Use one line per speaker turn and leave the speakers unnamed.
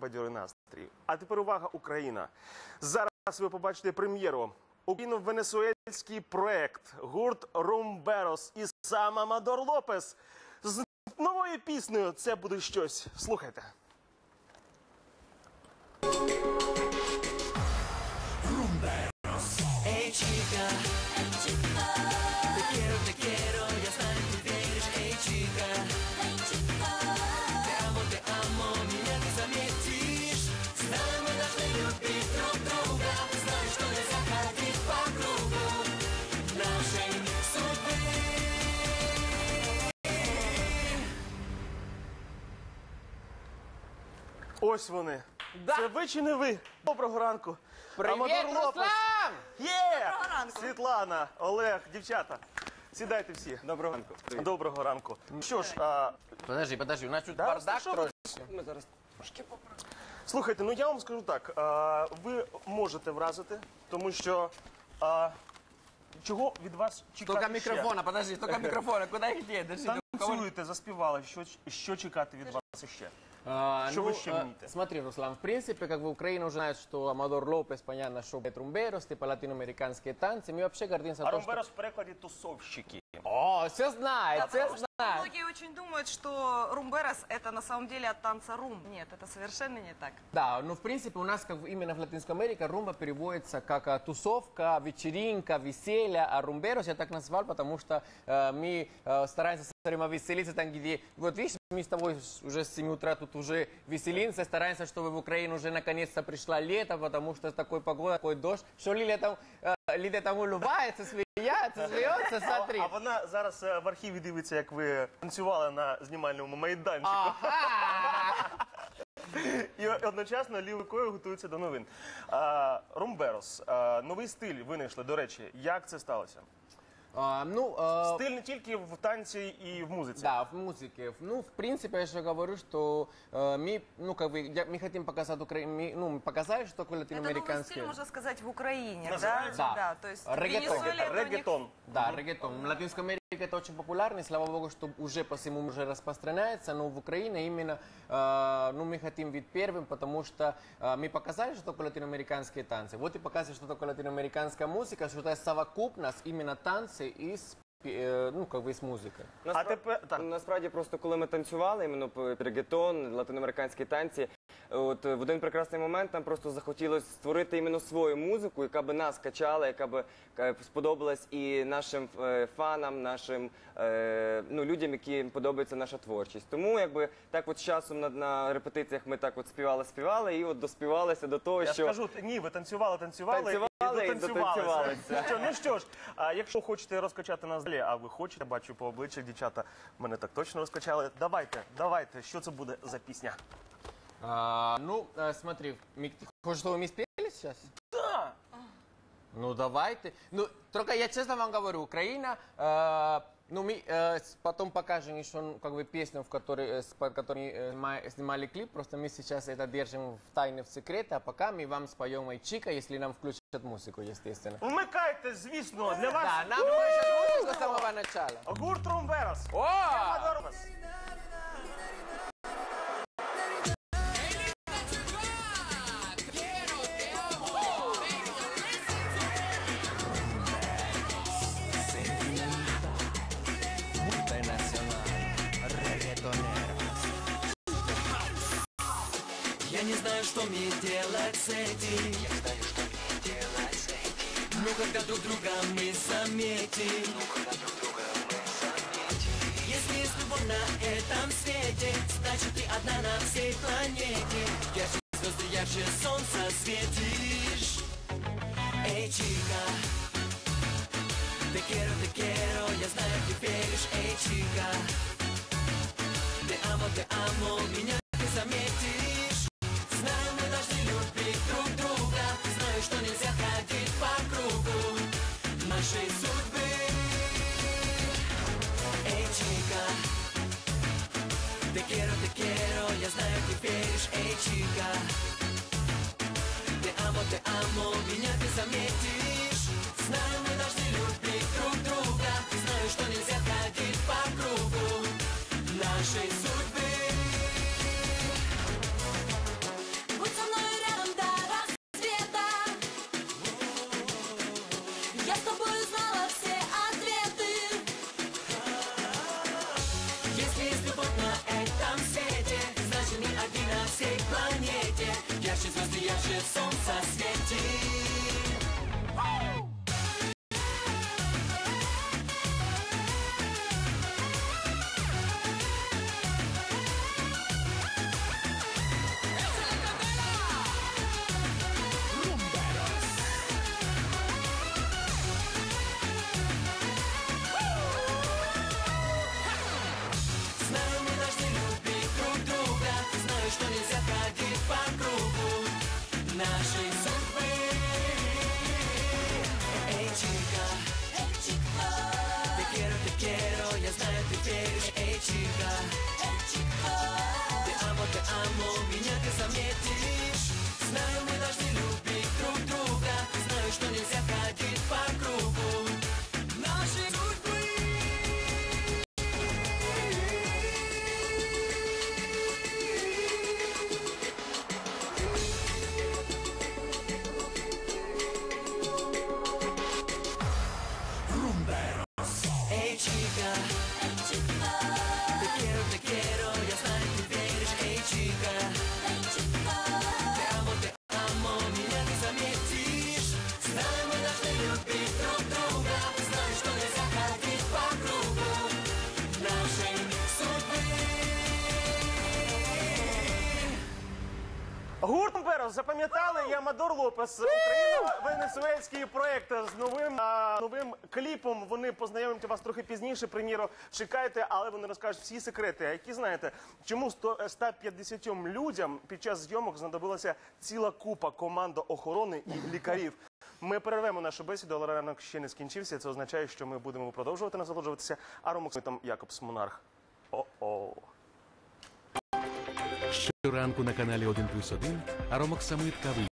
бадьорий настрій. А тепер увага, Україна. Зараз ви побачите прем'єру. Україно-венесуельський проект гурт Румберос і сам Амадор Лопес з новою піснею. Це буде щось. Слухайте.
Эй, чика, te
Ось вони.
Да.
Це ви чи не ви? Доброго ранку.
Привіт,
Амадор Лопес.
Руслан!
Є! Світлана, Олег, дівчата. Сідайте всі.
Доброго ранку.
Доброго ранку. Що ж, а,
Подожди, подожди, у нас тут
Да,
бардак
що ви
трошки.
Ми зараз
слухайте, ну я вам скажу так. А, ви можете вразити, тому що а, чого від вас чекати
Только
ще?
микрофона, подожди, только микрофона. Куда их деть?
Танцюєте, заспівали. Що, що чекати від вас ще?
А,
Що
ну,
ви ще
а,
вмієте?
Смотри, Руслан, в принципе, как бы Украина уже знает, что Амадор Лопес, понятно, что трумберос, типа латиноамериканские танцы. Мы вообще гордимся
А
тем, что...
Ромберос в перекладі тусовщики.
О, все знает, все
Потому что
знает.
многие очень думают, что румберас это на самом деле от танца рум. Нет, это совершенно не так.
Да, но в принципе у нас как именно в Латинской Америке румба переводится как а, тусовка, вечеринка, веселье, а румберос я так назвал, потому что э, мы э, стараемся все время веселиться там, где... Вот видишь, мы с тобой уже с 7 утра тут уже веселимся, стараемся, чтобы в Украину уже наконец-то пришло лето, потому что с такой погодой, такой дождь, что Лилия там, э, Лилия там улюбається, сміється, смеется, смотри.
А вона зараз е, в архіві дивиться, як ви танцювали на знімальному майданчику.
Ага!
І одночасно лівою готується до новин. А, Румберос, а, новий стиль винайшли, до речі. Як це сталося?
А, ну, э,
Стиль не тільки в танці і в музиці.
Да, в музыке. Ну, в принципе, я же говорю, что э, мы, ну, как бы, я- мы хотим показать Украине, ну, мы показали, что такое
Это новый
латиноамериканский.
стиль, можно сказать, в Украине, да?
Называется?
Да.
Да, то есть в
Регетон.
Венесуэле это у них-
Регетон.
Да, регетон. В Латинской Америке это очень популярно, и слава богу, что уже по всему уже распространяется, но в Украине именно, э, ну, мы хотим быть первым, потому что э, мы показали, что такое латиноамериканские танцы. Вот и показывали, что такое латиноамериканская музыка, что это совокупность именно танцы и с, э, ну, как бы с музыкой.
А тепер так.
насправді просто коли ми танцювали, іменно по- регетон, латиноамериканські танці. От е, в один прекрасний момент нам просто захотілося створити іменно свою музику, яка би нас качала, яка би е, сподобалась і нашим е, фанам, нашим ну, людям, яким подобається наша творчість. Тому якби так от з часом на, на репетиціях ми так от співали, співали і от доспівалися до того,
Я
що
скажу, ні, ви танцювали, танцювали,
Танцювали і
дотанцювалися. Що, ну що ж, а якщо хочете розкачати нас далі, а ви хочете, бачу по обличчях, дівчата мене так точно розкачали. Давайте, давайте, що це буде за пісня?
А, ну, э, смотри, мы- ты хочешь, чтобы мы спели сейчас?
Да!
Ну, давайте. Ну, только я честно вам говорю, Украина, э, ну, мы э, с- потом покажем еще, ну, как бы, песню, в которой, э, с- под которой э, снима- снимали клип, просто мы сейчас это держим в тайне, в секрете, а пока мы вам споем Айчика, если нам включат музыку, естественно.
Вмикайте, звісно, для вас
Да, нам включат музыку с самого начала.
гурт Румберос.
О!
Амадор.
Я Что мне делать с этим. Я знаю, что мне делать с этим. Ну, когда друг друга мы заметим. Ну, когда друг друга мы заметим. Если есть любовь на этом свете, значит ты одна на всей планете. Ярче звезды, ярче солнца светишь. Эй, чика, te quiero, te я знаю, ты веришь, эй, чика. Te amo, te amo, меня Ты amo, меня ты заметишь. Знаю, мы должны любить друг друга. Знаю, что нельзя ходить по кругу Нашей судьбы. Будь со мной рядом до рассвета. Я с тобой знала все ответы. Если есть любовь на этом свете Значит, мы одни на всей планете. Ярче звезды, ярче солнце что нельзя ходить по кругу Нашей
yeah. Запам'ятали, я Мадор Лопес. Україно-венесуельський проект з новим а, новим кліпом. Вони познайомлять вас трохи пізніше. Прем'єру чекайте, але вони розкажуть всі секрети. А які знаєте, чому 100, 150 людям під час зйомок знадобилася ціла купа команда охорони і лікарів. Ми перервемо нашу бесіду, але ранок ще не скінчився. Це означає, що ми будемо продовжувати насолоджуватися аромокситом Якобс Монарх. О-о.
Щоранку на каналі 1 плюс 1 Аромок Самит Кави